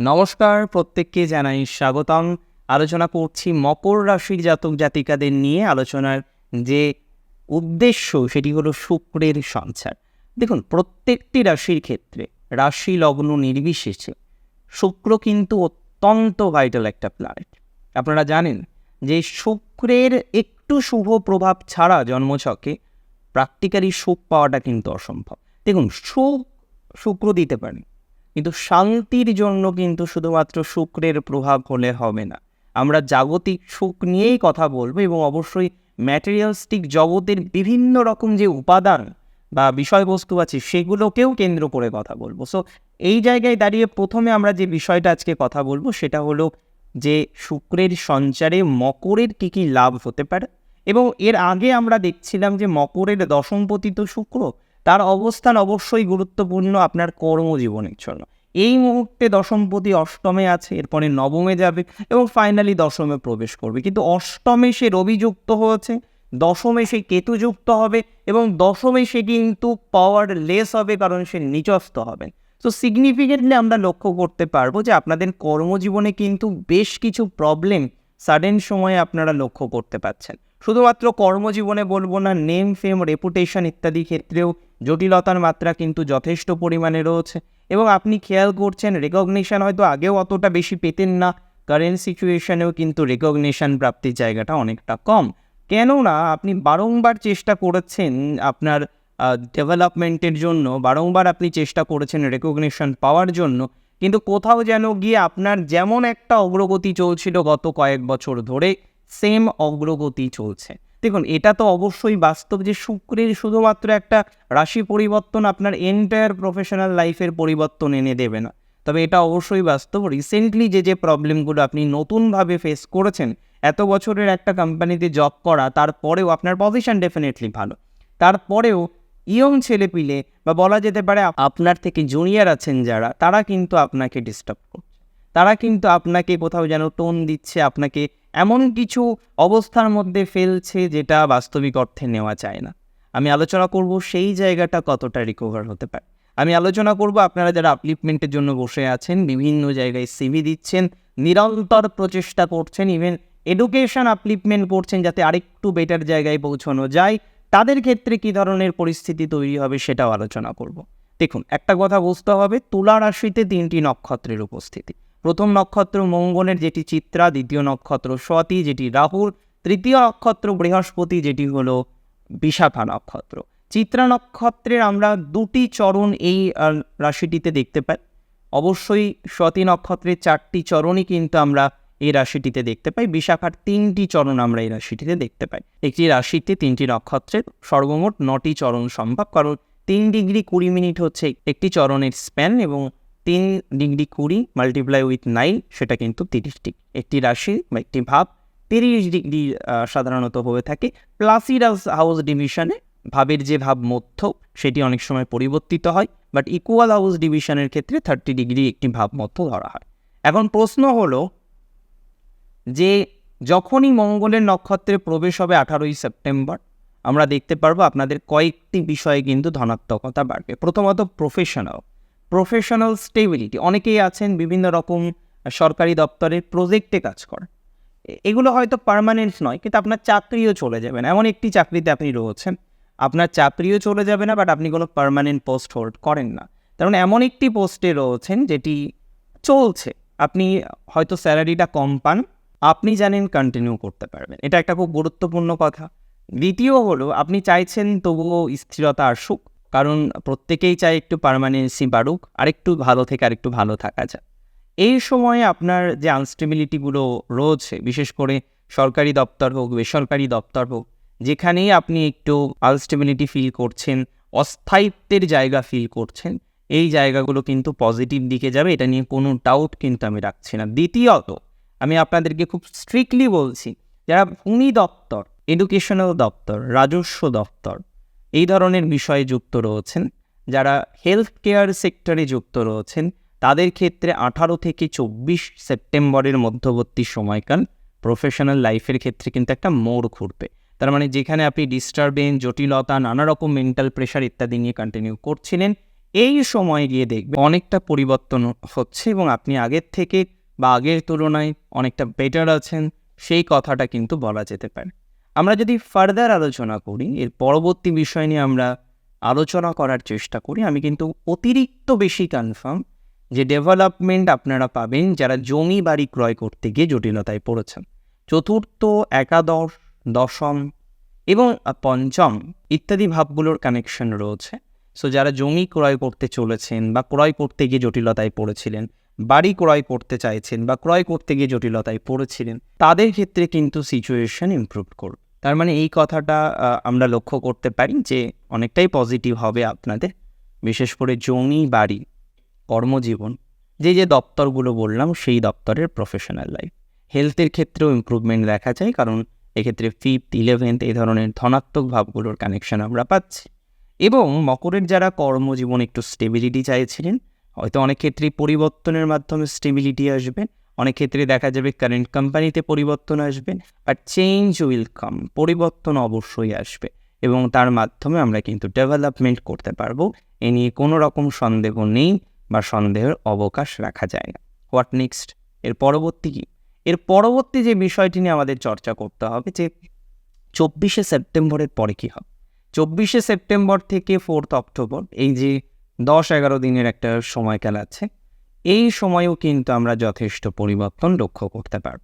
নমস্কার, প্রত্যেককে জানাই স্বাগতম। আলোচনা করছি মকর রাশির জাতক জাতিকাদের নিয়ে। আলোচনার যে উদ্দেশ্য, সেটি হলো শুক্রের সঞ্চার। দেখুন, প্রত্যেকটি রাশির ক্ষেত্রে রাশি লগ্ন নির্বিশেষে শুক্র কিন্তু অত্যন্ত ভাইটাল একটা প্ল্যানেট আপনারা জানেন যে শুক্রের একটু শুভ প্রভাব ছাড়া জন্মছকে প্র্যাকটিক্যালি সুখ পাওয়াটা কিন্তু অসম্ভব। দেখুন, সুখ শুক্র দিতে পারে। কিন্তু শান্তির জন্য কিন্তু শুধুমাত্র শুক্রের প্রভাব হলে হবে না। আমরা জাগতিক সুখ নিয়েই কথা বলব এবং অবশ্যই ম্যাটেরিয়ালস্টিক জগতের বিভিন্ন রকম যে উপাদান বা বিষয়বস্তু আছে সেগুলোকেও কেন্দ্র করে কথা বলব। সো এই জায়গায় দাঁড়িয়ে প্রথমে আমরা যে বিষয়টা আজকে কথা বলব সেটা হলো যে শুক্রের সঞ্চারে মকরের কী কী লাভ হতে পারে? এবং এর আগে আমরা দেখছিলাম যে মকরের দশমপতি তো শুক্র তার অবস্থান অবশ্যই গুরুত্বপূর্ণ আপনার কর্মজীবনের জন্য। এই মুহূর্তে দশমপতি অষ্টমে আছে, এরপরে নবমে যাবে এবং ফাইনালি দশমে প্রবেশ করবে। কিন্তু অষ্টমে সে রবি যুক্ত হয়েছে, দশমে সে কেতু যুক্ত হবে এবং দশমে সে কিন্তু পাওয়ার লেস হবে কারণ সে নিচস্থ হবে। তো সিগনিফিকেন্টলি আমরা লক্ষ্য করতে পারব যে আপনাদের কর্মজীবনে কিন্তু বেশ কিছু প্রবলেম সাডেন সময়ে আপনারা লক্ষ্য করতে পাচ্ছেন শুধুমাত্র কর্মজীবনে বলব না নেম ফেম রেপুটেশন ইত্যাদি ক্ষেত্রেও জটিলতার মাত্রা কিন্তু যথেষ্ট পরিমাণে রয়েছে। এবং আপনি খেয়াল করছেন রেকগনিশন হয়তো আগেও অতটা বেশি পেতেন না কারেন্ট সিচুয়েশনেও কিন্তু রেকগনিশন প্রাপ্তির জায়গাটা অনেকটা কম। কেননা, আপনি বারংবার চেষ্টা করেছেন আপনার ডেভেলপমেন্টের জন্য, বারংবার আপনি চেষ্টা করেছেন রেকগনিশন পাওয়ার জন্য, কিন্তু কোথাও যেন গিয়ে আপনার যেমন একটা অগ্রগতি চলছিল গত কয়েক বছর ধরে সেম অগ্রগতি চলছে। দেখুন, এটা তো অবশ্যই বাস্তব যে শুক্রের শুধুমাত্র একটা রাশি পরিবর্তন আপনার এন্টায়ার প্রফেশনাল লাইফের পরিবর্তন এনে দেবে না। তবে এটা অবশ্যই বাস্তব। রিসেন্টলি যে যে প্রবলেমগুলো আপনি নতুনভাবে ফেস করেছেন, এত বছরের একটা কোম্পানিতে জব করা, তারপরেও আপনার পজিশন ডেফিনেটলি ভালো। তারপরেও ইয়ং ছেলেপিলে বা বলা যেতে পারে আপনার থেকে জুনিয়র আছেন যারা, তারা কিন্তু আপনাকে ডিস্টার্ব করছে। তারা কিন্তু আপনাকে কোথাও যেন টোন দিচ্ছে, আপনাকে এমন কিছু অবস্থার মধ্যে ফেলছে যেটা বাস্তবিক অর্থে নেওয়া যায় না। আমি আলোচনা করব সেই জায়গাটা কতটা রিকভার হতে পারে। আমি আলোচনা করব আপনারা যারা আপলিপমেন্টের জন্য বসে আছেন, বিভিন্ন জায়গায় সিভি দিচ্ছেন, নিরন্তর প্রচেষ্টা করছেন ইভেন এডুকেশন আপলিপমেন্ট করছেন যাতে আরেকটু বেটার জায়গায় পৌঁছানো যায়, তাদের ক্ষেত্রে কী ধরনের পরিস্থিতি তৈরি হবে সেটাও আলোচনা করব। দেখুন, একটা কথা বুঝতে হবে, তুলা রাশিতে তিনটি নক্ষত্রের উপস্থিতি। প্রথম নক্ষত্র মঙ্গলের যেটি চিত্রা, দ্বিতীয় নক্ষত্র স্বতী যেটি রাহুল, তৃতীয় নক্ষত্র বৃহস্পতি যেটি হলো বিশাখা নক্ষত্র। চিত্রা নক্ষত্রের আমরা দুটি চরণ এই রাশিটিতে দেখতে পাই। অবশ্যই স্বতী নক্ষত্রের চারটি চরণই কিন্তু আমরা এই রাশিটিতে দেখতে পাই। বিশাখার তিনটি চরণ আমরা এই রাশিটিতে দেখতে পাই। একটি রাশিতে তিনটি নক্ষত্রের সর্বমোট নটি চরণ সম্ভব। কারণ তিন ডিগ্রি কুড়ি মিনিট হচ্ছে একটি চরণের স্প্যান এবং তিন ডিগ্রি কুড়ি মাল্টিপ্লাই উইথ নাইন সেটা কিন্তু তিরিশ ডিগ্রি। একটি রাশি বা একটি ভাব তিরিশ ডিগ্রি সাধারণত হয়ে থাকে। প্লাসিরাস হাউস ডিভিশনে ভাবের যে ভাব মধ্য, সেটি অনেক সময় পরিবর্তিত হয় বাট ইকুয়াল হাউস ডিভিশনের ক্ষেত্রে থার্টি ডিগ্রি একটি ভাব মধ্য ধরা হয়। এখন প্রশ্ন হলো যে যখনই মঙ্গলের নক্ষত্রে প্রবেশ হবে আঠারোই সেপ্টেম্বর, আমরা দেখতে পারব আপনাদের কয়েকটি বিষয়ে কিন্তু ধনাত্মকতা বাড়বে। প্রথমত প্রফেশনাল প্রফেশনাল স্টেবিলিটি অনেকেই আছেন বিভিন্ন রকম সরকারি দপ্তরের প্রজেক্টে কাজ করেন। এগুলো হয়তো পারমানেন্ট নয়, কিন্তু আপনার চাকরিও চলে যাবে না। এমন একটি চাকরিতে আপনি রয়েছেন। আপনার চাকরিও চলে যাবে না বাট আপনি কোনো পারমানেন্ট পোস্ট হোল্ড করেন না। মানে এমন একটি পোস্টে রয়েছেন যেটি চলছে। আপনি হয়তো স্যালারিটা কম পান, আপনি জানেন কন্টিনিউ করতে পারবেন। এটা একটা খুব গুরুত্বপূর্ণ কথা। দ্বিতীয় হলো, আপনি চাইছেন তবুও স্থিরতা আসুক। কারণ প্রত্যেকেই চায় একটু পারমানেন্সি বাড়ুক, আরেকটু ভালো থেকে আরেকটু ভালো থাকা যায় এই সময়ে আপনার যে আনস্টেবিলিটিগুলো রয়েছে, বিশেষ করে সরকারি দপ্তর হোক, বেসরকারি দপ্তর হোক, যেখানেই আপনি একটু আনস্টেবিলিটি ফিল করছেন, অস্থায়িত্বের জায়গা ফিল করছেন, এই জায়গাগুলো কিন্তু পজিটিভ দিকে যাবে, এটা নিয়ে কোনো ডাউট কিন্তু আমি রাখছি না। দ্বিতীয়ত, আমি আপনাদেরকে খুব স্ট্রিক্টলি বলছি, যারা ভূমি দপ্তর এডুকেশনাল দপ্তর, রাজস্ব দপ্তর এই ধরনের বিষয়ে যুক্ত রয়েছেন। যারা হেলথ কেয়ার সেক্টরে যুক্ত রয়েছেন, তাদের ক্ষেত্রে আঠারো থেকে চব্বিশ সেপ্টেম্বরের মধ্যবর্তী সময়কাল প্রফেশনাল লাইফের ক্ষেত্রে কিন্তু একটা মোড় ঘুরবে। তার মানে যেখানে আপনি ডিস্টারবেন্স জটিলতা নানা রকম মেন্টাল প্রেশার ইত্যাদি নিয়ে কন্টিনিউ করছিলেন, এই সময় গিয়ে দেখবে অনেকটা পরিবর্তন হচ্ছে এবং আপনি আগের থেকে বা আগের তুলনায় অনেকটা বেটার আছেন, সেই কথাটা কিন্তু বলা যেতে পারে। আমরা যদি ফার্দার আলোচনা করি, এর পরবর্তী বিষয় নিয়ে আমরা আলোচনা করার চেষ্টা করি, আমি কিন্তু অতিরিক্ত বেশি কনফার্ম যে ডেভেলপমেন্ট আপনারা পাবেন যারা জমি বাড়ি ক্রয় করতে গিয়ে জটিলতায় পড়েছেন। চতুর্থ, একাদশ, দশম এবং পঞ্চম ইত্যাদি ভাবগুলোর কানেকশন রয়েছে। সো যারা জমি ক্রয় করতে চলেছেন বা ক্রয় করতে গিয়ে জটিলতায় পড়েছিলেন, বাড়ি ক্রয় করতে চাইছেন বা ক্রয় করতে গিয়ে জটিলতায় পড়েছিলেন, তাদের ক্ষেত্রে কিন্তু সিচুয়েশন ইমপ্রুভ করবে। তার মানে এই কথাটা আমরা লক্ষ্য করতে পারি যে অনেকটাই পজিটিভ হবে আপনাদের। বিশেষ করে জমি, বাড়ি, কর্মজীবন, যে যে দপ্তরগুলো বললাম সেই দপ্তরের প্রফেশনাল লাইফ হেলথের ক্ষেত্রেও ইমপ্রুভমেন্ট দেখা যায়, কারণ এক্ষেত্রে ফিফথ ইলেভেন্থ এই ধরনের ধনাত্মক ভাবগুলোর কানেকশন আমরা পাচ্ছি। এবং মকরের যারা কর্মজীবন একটু স্টেবিলিটি চাইছিলেন, হয়তো অনেক ক্ষেত্রেই পরিবর্তনের মাধ্যমে স্টেবিলিটি আসবে। অনেক ক্ষেত্রে দেখা যাবে কারেন্ট কোম্পানিতে পরিবর্তন আসবে বাট চেঞ্জ উইল কাম পরিবর্তন অবশ্যই আসবে এবং তার মাধ্যমে আমরা কিন্তু ডেভেলপমেন্ট করতে পারব। এ নিয়ে কোনো রকম সন্দেহ নেই বা সন্দেহের অবকাশ রাখা যায় না। হোয়াট নেক্সট এর পরবর্তী কি? এর পরবর্তী যে বিষয়টি নিয়ে আমাদের চর্চা করতে হবে যে চব্বিশে সেপ্টেম্বরের পরে কী হবে? চব্বিশে সেপ্টেম্বর থেকে ফোর্থ অক্টোবর এই যে দশ এগারো দিনের একটা সময়কাল আছে এই সময়েও কিন্তু আমরা যথেষ্ট পরিবর্তন লক্ষ্য করতে পারব।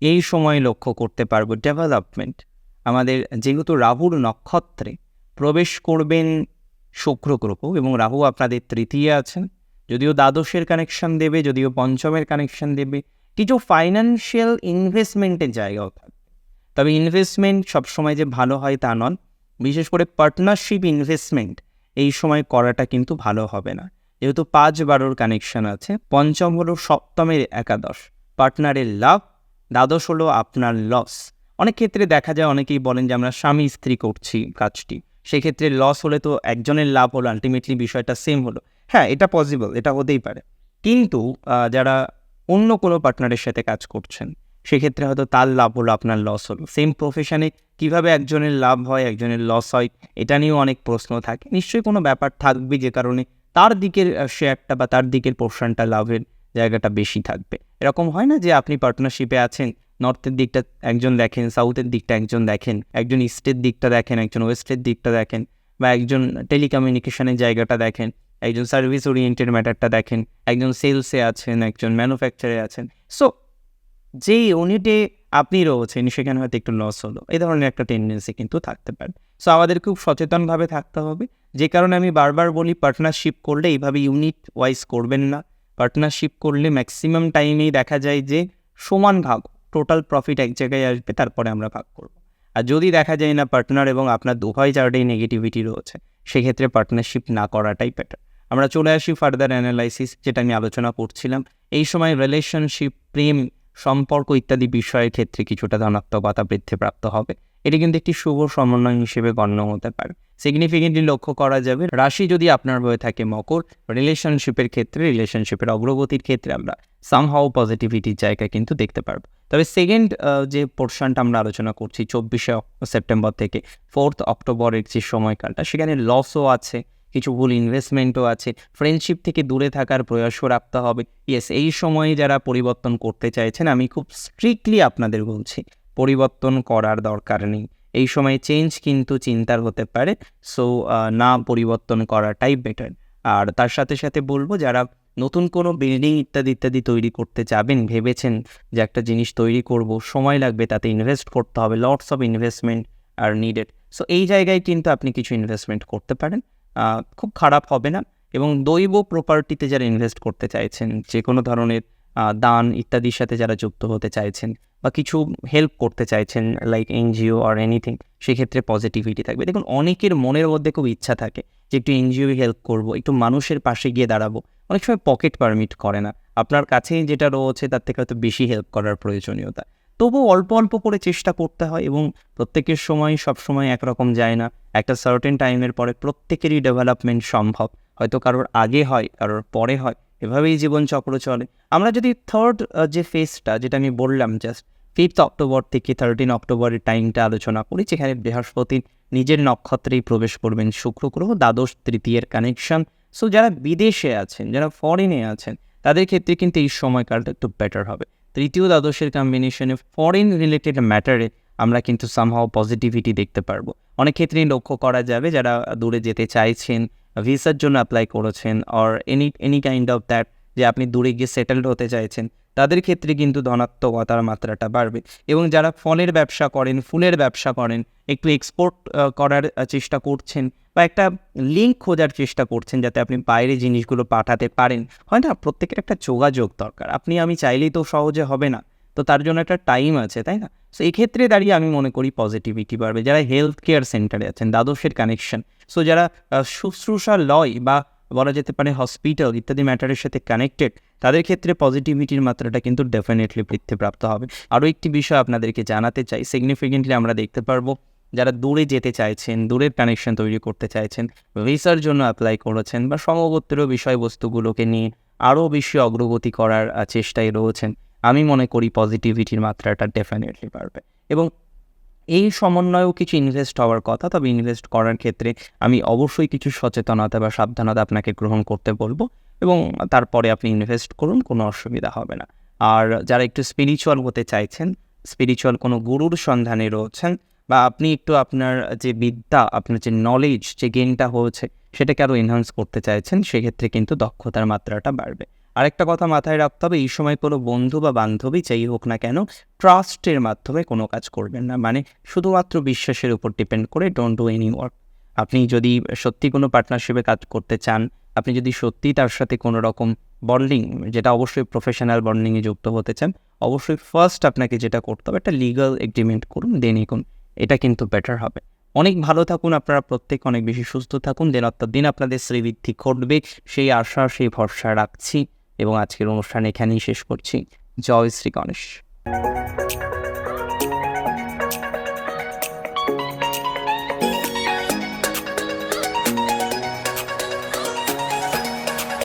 এই সময় লক্ষ্য করতে পারব ডেভেলপমেন্ট আমাদের যেহেতু রাহুর নক্ষত্রে প্রবেশ করবেন শুক্র গ্রহ এবং রাহু আপনাদের তৃতীয় আছেন, যদিও দ্বাদশের কানেকশন দেবে, যদিও পঞ্চমের কানেকশন দেবে, কিছু ফাইন্যান্সিয়াল ইনভেস্টমেন্টের জায়গাও থাকবে। তবে ইনভেস্টমেন্ট সবসময় যে ভালো হয় তা নন, বিশেষ করে পার্টনারশিপ ইনভেস্টমেন্ট এই সময় করাটা কিন্তু ভালো হবে না। যেহেতু পাঁচ বারোর কানেকশন আছে, পঞ্চম হলো সপ্তমের একাদশ পার্টনারের লাভ দ্বাদশ হলো আপনার লস অনেক ক্ষেত্রে দেখা যায়, অনেকেই বলেন যে আমরা স্বামী স্ত্রী করছি কাজটি, সেক্ষেত্রে লস হলে তো একজনের লাভ হলো আলটিমেটলি বিষয়টা সেম হলো। হ্যাঁ এটা পসিবল এটা হতেই পারে। কিন্তু যারা অন্য কোনো পার্টনারের সাথে কাজ করছেন, সেক্ষেত্রে হয়তো তার লাভ হলো, আপনার লস হলো। সেম প্রফেশনে কীভাবে একজনের লাভ হয়, একজনের লস হয়, এটা নিয়েও অনেক প্রশ্ন থাকে। নিশ্চয়ই কোনো ব্যাপার থাকবে যে কারণে তার দিকের শেয়ারটা বা তার দিকের পোর্শনটা লাভের জায়গাটা বেশি থাকবে। এরকম হয় না যে আপনি পার্টনারশিপে আছেন নর্থের দিকটা একজন দেখেন সাউথের দিকটা একজন দেখেন, একজন ইস্টের দিকটা দেখেন, একজন ওয়েস্টের দিকটা দেখেন, বা একজন টেলিকমিউনিকেশনের জায়গাটা দেখেন, একজন সার্ভিস ওরিয়েন্টেড ম্যাটারটা দেখেন, একজন সেলসে আছেন, একজন ম্যানুফ্যাকচারে আছেন। সো যেই ইউনিটে আপনি রয়েছেন, সেখানে হয়তো একটু লস হলো। এই ধরনের একটা টেন্ডেন্সি কিন্তু থাকতে পারে। সো আমাদের খুব সচেতনভাবে থাকতে হবে। যে কারণে আমি বারবার বলি পার্টনারশিপ করলে এইভাবে ইউনিট ওয়াইজ করবেন না। পার্টনারশিপ করলে ম্যাক্সিমাম টাইমেই দেখা যায় যে সমান ভাগ টোটাল প্রফিট এক জায়গায় আসবে, তারপরে আমরা ভাগ করব। আর যদি দেখা যায় না পার্টনার এবং আপনার উভয় চার্টেই নেগেটিভিটি রয়েছে, সেক্ষেত্রে পার্টনারশিপ না করাটাই বেটার আমরা চলে আসি ফার্দার অ্যানালাইসিস যেটা আমি আলোচনা করছিলাম। এই সময় রিলেশনশিপ প্রেম, সম্পর্ক ইত্যাদি বিষয়ের ক্ষেত্রে কিছুটা ধনাত্মকতা বৃদ্ধিপ্রাপ্ত হবে। এটি কিন্তু একটি শুভ সমন্বয় হিসেবে গণ্য হতে পারে। সিগনিফিকেন্টলি লক্ষ্য করা যাবে, রাশি যদি আপনার হয়ে থাকে মকর রিলেশনশিপের ক্ষেত্রে রিলেশনশিপের অগ্রগতির ক্ষেত্রে আমরা সামহাও পজিটিভিটির জায়গা কিন্তু দেখতে পারব। তবে সেকেন্ড যে পোর্শনটা আমরা আলোচনা করছি, চব্বিশে সেপ্টেম্বর থেকে ফোর্থ অক্টোবরের যে সময়কালটা, সেখানে লসও আছে, কিছু ভুল ইনভেস্টমেন্টও আছে ফ্রেন্ডশিপ থেকে দূরে থাকার প্রয়াসও রাখতে হবে। ইয়েস এই সময়ে যারা পরিবর্তন করতে চাইছেন, আমি খুব স্ট্রিক্টলি আপনাদের বলছি পরিবর্তন করার দরকার নেই। এই সময় চেঞ্জ কিন্তু চিন্তার হতে পারে সো না পরিবর্তন করাটাই বেটার আর তার সাথে সাথে বলব, যারা নতুন কোনো বিল্ডিং ইত্যাদি ইত্যাদি তৈরি করতে যাবেন ভেবেছেন যে একটা জিনিস তৈরি করব, সময় লাগবে, তাতে ইনভেস্ট করতে হবে lots of investment are needed so এই জায়গায় কিন্তু আপনি কিছু ইনভেস্টমেন্ট করতে পারেন খুব খারাপ হবে না। এবং দৈব প্রপার্টিতে যারা ইনভেস্ট করতে চাইছেন যে কোনো ধরনের দান ইত্যাদির সাথে যারা যুক্ত হতে চাইছেন বা কিছু হেল্প করতে চাইছেন লাইক এনজিও আর এনিথিং সেক্ষেত্রে পজিটিভিটি থাকবে। দেখুন, অনেকের মনের মধ্যে খুব ইচ্ছা থাকে যে একটু এনজিও হেল্প করব, একটু মানুষের পাশে গিয়ে দাঁড়াবো। অনেক সময় পকেট পারমিট করে না। আপনার কাছেই যেটা রয়েছে, তার থেকে হয়তো বেশি হেল্প করার প্রয়োজনীয়তা। তবু অল্প অল্প করে চেষ্টা করতে হয় এবং প্রত্যেকের সময় সব সময় একরকম যায় না। একটা সার্টেন টাইমের পরে প্রত্যেকেরই ডেভেলপমেন্ট সম্ভব। হয়তো কারোর আগে হয়, কারোর পরে হয়। এভাবেই জীবনচক্র চলে। আমরা যদি থার্ড যে ফেজটা যেটা আমি বললাম জাস্ট ফিফথ অক্টোবর থেকে থার্টিন অক্টোবরের টাইমটা আলোচনা করি, যেখানে বৃহস্পতি নিজের নক্ষত্রেই প্রবেশ করবেন, শুক্র, গ্রহ, দ্বাদশ, তৃতীয়ের কানেকশন সো যারা বিদেশে আছেন, যারা ফরেনে আছেন, তাদের ক্ষেত্রে কিন্তু এই সময়কালটা একটু বেটার হবে। তৃতীয়, দ্বাদশের কম্বিনেশনে ফরেন রিলেটেড ম্যাটারে আমরা কিন্তু সামহাও পজিটিভিটি দেখতে পারব। অনেক ক্ষেত্রেই লক্ষ্য করা যাবে, যারা দূরে যেতে চাইছেন ভিসার জন্য অ্যাপ্লাই করেছেন or any any kind of that যে আপনি দূরে গিয়ে সেটেলড হতে চাইছেন, তাদের ক্ষেত্রে কিন্তু ধনাত্মকতার মাত্রাটা বাড়বে। এবং যারা ফলের ব্যবসা করেন, ফুলের ব্যবসা করেন, একটু এক্সপোর্ট করার চেষ্টা করছেন বা একটা লিঙ্ক খোঁজার চেষ্টা করছেন যাতে আপনি বাইরে জিনিসগুলো পাঠাতে পারেন, হয় না? প্রত্যেকের একটা যোগাযোগ দরকার। আপনি, আমি চাইলেই তো সহজে হবে না। তো তার জন্য একটা টাইম আছে, তাই না? সো এই ক্ষেত্রে দাঁড়িয়ে আমি মনে করি পজিটিভিটি বাড়বে। যারা হেলথ কেয়ার সেন্টারে আছেন, দ্বাদশের কানেকশন সো যারা শুশ্রূষা লয় বা বলা যেতে পারে হসপিটাল ইত্যাদি ম্যাটারের সাথে কানেক্টেড তাদের ক্ষেত্রে পজিটিভিটির মাত্রাটা কিন্তু ডেফিনেটলি বৃদ্ধিপ্রাপ্ত হবে। আরও একটি বিষয় আপনাদেরকে জানাতে চাই সিগনিফিকেন্টলি আমরা দেখতে পারব, যারা দূরে যেতে চাইছেন, দূরের কানেকশন তৈরি করতে চাইছেন ভিসার জন্য অ্যাপ্লাই করেছেন বা সমগোত্র বিষয়বস্তুগুলোকে নিয়ে আরও বেশি অগ্রগতি করার চেষ্টায় রয়েছেন আমি মনে করি পজিটিভিটির মাত্রাটা ডেফিনেটলি বাড়বে। এবং এই সমন্বয়েও কিছু ইনভেস্ট হওয়ার কথা, তবে ইনভেস্ট করার ক্ষেত্রে আমি অবশ্যই কিছু সচেতনতা বা সাবধানতা আপনাকে গ্রহণ করতে বলব এবং তারপরে আপনি ইনভেস্ট করুন, কোনো অসুবিধা হবে না। আর যারা একটু স্পিরিচুয়াল হতে চাইছেন স্পিরিচুয়াল কোনো গুরুর সন্ধানে রয়েছেন বা আপনি একটু আপনার যে বিদ্যা, আপনার যে নলেজ যে গেনটা হয়েছে, সেটাকে আরও এনহান্স করতে চাইছেন, সেক্ষেত্রে কিন্তু দক্ষতার মাত্রাটা বাড়বে। আরেকটা কথা মাথায় রাখতে হবে, এই সময় কোনো বন্ধু বা বান্ধবী, যেই হোক না কেন ট্রাস্টের মাধ্যমে কোনো কাজ করবেন না। মানে শুধুমাত্র বিশ্বাসের উপর ডিপেন্ড করে ডোন্ট ডু এনি ওয়ার্ক আপনি যদি সত্যি কোনো পার্টনারশিপে কাজ করতে চান, আপনি যদি সত্যি তার সাথে কোনো রকম বন্ডিং যেটা অবশ্যই প্রফেশনাল বন্ডিংয়ে যুক্ত হতে চান, অবশ্যই ফার্স্ট আপনাকে যেটা করতে হবে, একটা লিগাল এগ্রিমেন্ট করুন দেন এগুন এটা কিন্তু বেটার হবে। অনেক ভালো থাকুন আপনারা প্রত্যেক, অনেক বেশি সুস্থ থাকুন দিন দিন আপনাদের শ্রীবৃদ্ধি ঘটবে, সেই আশা, সেই ভরসা রাখছি। এবং আজকের অনুষ্ঠান এখানেই শেষ করছি। জয় শ্রী গণেশ।